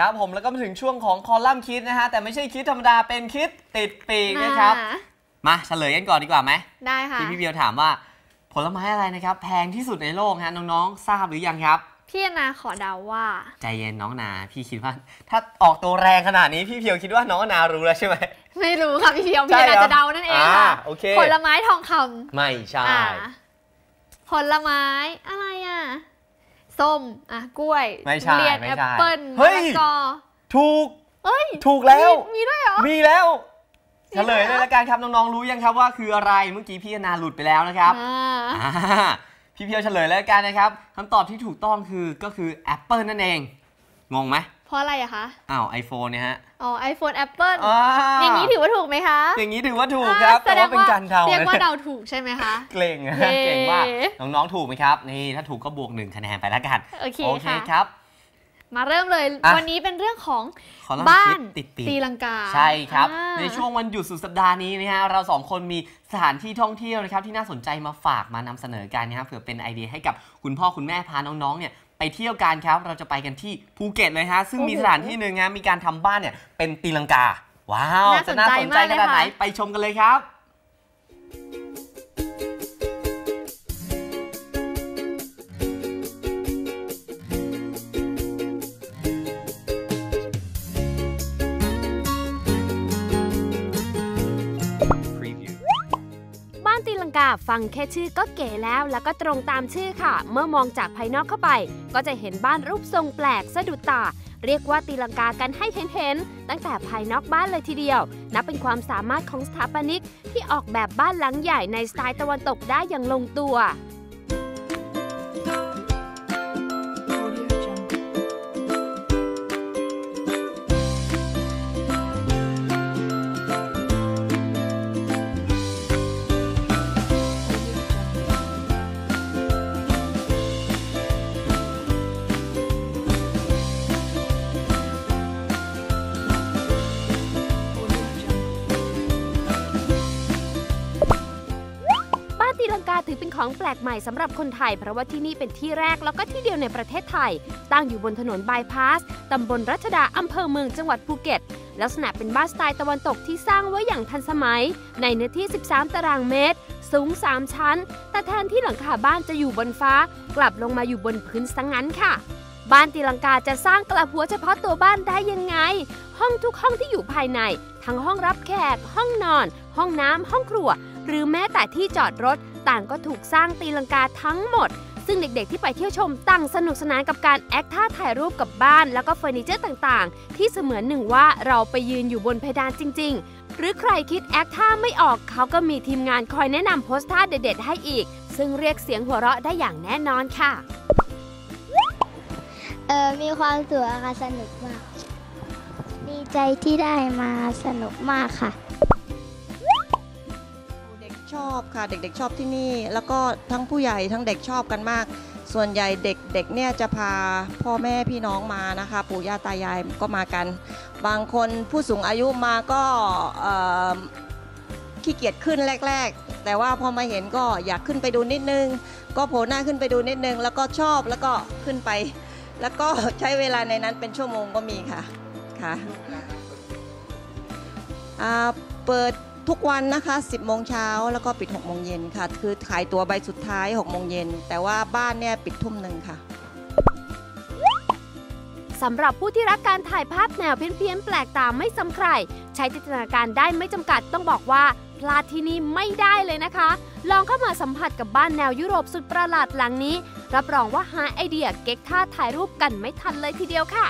ครับผมแล้วก็มาถึงช่วงของคอลัมน์คิดนะฮะ แต่ไม่ใช่คิดธรรมดาเป็นคิดติดปีกนะครับ อ่ามาเฉลยกันก่อนดีกว่าไหมได้ค่ะ ที่พี่เบียวถามว่า ผลไม้อะไรนะครับ แพงที่สุดในโลกฮะน้องๆทราบหรือยังครับ พี่นาขอเดาว่า ใจเย็นน้องนา พี่คิดว่า ถ้าออกตัวแรงขนาดนี้พี่เพียวคิดว่าน้องนารู้แล้วใช่ไหม ไม่รู้ค่ะพี่เพียวใช่พี่เหรอนาจะเดานั่นเองค่ะอ่าโอเค ผลไม้ทองคำไม่ใช่ อ่าผลไม้อะไรอะ ส้ม อะ กล้วยไม่ใช่ทุเรียนไม่แอปใช่เปิ้ลมะเฮ้ยละกอถูกเอ้ยถูกแล้ว มีมีด้วยเหรอ มีแล้วมีเฉลยเลยละกันครับน้องๆรู้ยังครับว่าคืออะไรเมื่อกี้พี่นาหลุดไปแล้วนะครับอ่าอ่าพี่เพียวเฉลยแล้วกันนะครับคำตอบที่ถูกต้องคือก็คือ Apple นั่นเอง งงไหมเพราะอะไรอะคะอ้าว iPhone เนี่ยฮะอ๋อ iPhone Apple อ่าอย่างนี้ถือว่าถูกไหมคะอย่างนี้ถือว่าถูกครับอ่แต่ว่าเป็นการเดาเรียกว่านะเดาถูกใช่ไหมคะเกรงนะเย้เก่งมากน้องๆถูกไหมครับนี่ถ้าถูกก็บวกหนึ่งคะแนนไปแล้วกันโอเคโอเคค่ะครับมาเริ่มเลยอะวันนี้เป็นเรื่องของขอลัมน์บ้าคินดติดปีกตีลังกา ใช่ครับอ่าในช่วงวันหยุดสุดสัปดาห์นี้นะฮะเราสองคนมีสถานที่ท่องเที่ยวนะครับที่น่าสนใจมาฝากมานำเสนอกันนะครับเผื่อเป็นไอเดียให้กับคุณพ่อคุณแม่พาน้องๆเนี่ย ไปเที่ยวกันครับ เราจะไปกันที่ภูเก็ตเลยฮะ ซึ่งมีสถานที่หนึ่งฮะมีการทำบ้านเนี่ยเป็นตีลังกา ว้าวน่าสจะนน่าใจสนใจมากขเลยนาดไหนค่ะไปชมกันเลยครับ บ้าฟังแค่ชื่อก็เก๋แล้ว แล้วก็ตรงตามชื่อค่ะ เมื่อมองจากภายนอกเข้าไป ก็จะเห็นบ้านรูปทรงแปลกสะดุดตา เรียกว่าตีลังกากันให้เห็นๆตั้งแต่ภายนอกบ้านเลยทีเดียว นับเป็นความสามารถของสถาปนิกที่ออกแบบบ้านหลังใหญ่ในสไตล์ตะวันตกได้อย่างลงตัว ตีลังกาถือเป็นของแปลกใหม่สำหรับคนไทย เพราะว่าที่นี่เป็นที่แรกแล้วก็ที่เดียวในประเทศไทย ตั้งอยู่บนถนนบายพาสตำบลรัชดาอำเภอเมืองจังหวัดภูเก็ต ลักษณะเป็นบ้านสไตล์ตะวันตกที่สร้างไว้อย่างทันสมัย ในเนื้อที่ 13 ตารางเมตร สูง 3 ชั้น แต่แทนที่หลังคาบ้านจะอยู่บนฟ้า กลับลงมาอยู่บนพื้นซะงงั้นค่ะบ้านตีลังกาจะสร้างกลับหัวเฉพาะตัวบ้านได้ยังไง ห้องทุกห้องที่อยู่ภายใน ทั้งห้องรับแขก ห้องนอน ห้องน้ำห้องครัว หรือแม้แต่ที่จอดรถ ต่างก็ถูกสร้างตีลังกาทั้งหมด ซึ่งเด็กๆที่ไปเที่ยวชมต่างสนุกสนานกับการแอคท่าถ่ายรูปกับบ้าน แล้วก็เฟอร์นิเจอร์ต่างๆ ที่เสมือนหนึ่งว่าเราไปยืนอยู่บนเพดานจริง ๆ หรือใครคิดแอคท่าไม่ออกเขาก็มีทีมงานคอยแนะนำโพสท่าเด็ดๆให้อีก ซึ่งเรียกเสียงหัวเราะได้อย่างแน่นอนค่ะเออมีความสุขค่ะสนุกมาก ดีใจที่ได้มาสนุกมากค่ะ ชอบค่ะเด็กๆชอบที่นี่ แล้วก็ทั้งผู้ใหญ่ทั้งเด็กชอบกันมาก ส่วนใหญ่เด็กๆเนี่ยจะพาพ่อแม่พี่น้องมานะคะ ปู่ย่าตายายก็มากัน บางคนผู้สูงอายุมาก็ขี้เกียจขึ้นแรก ๆ แต่ว่าพอมาเห็นก็อยากขึ้นไปดูนิดนึง ก็โผล่หน้าขึ้นไปดูนิดนึง แล้วก็ชอบแล้วก็ขึ้นไป แล้วก็ใช้เวลาในนั้นเป็นชั่วโมงก็มีค่ะค่ะเปิด ทุกวันนะคะ 10 โมงเช้าแล้วก็ปิด 6 โมงเย็นค่ะ คือขายตัวใบสุดท้าย 6 โมงเย็น แต่ว่าบ้านเนี่ยปิดทุ่มหนึ่งค่ะ สำหรับผู้ที่รักการถ่ายภาพแนวเพี้ยนๆแปลกตาไม่ซ้ำใคร ใช้จินตนาการได้ไม่จำกัดต้องบอกว่าพลาดที่นี่ไม่ได้เลยนะคะ ลองเข้ามาสัมผัสกับบ้านแนวยุโรปสุดประหลาดหลังนี้ รับรองว่าหาไอเดียเก๊กท่าถ่ายรูปกันไม่ทันเลยทีเดียวค่ะ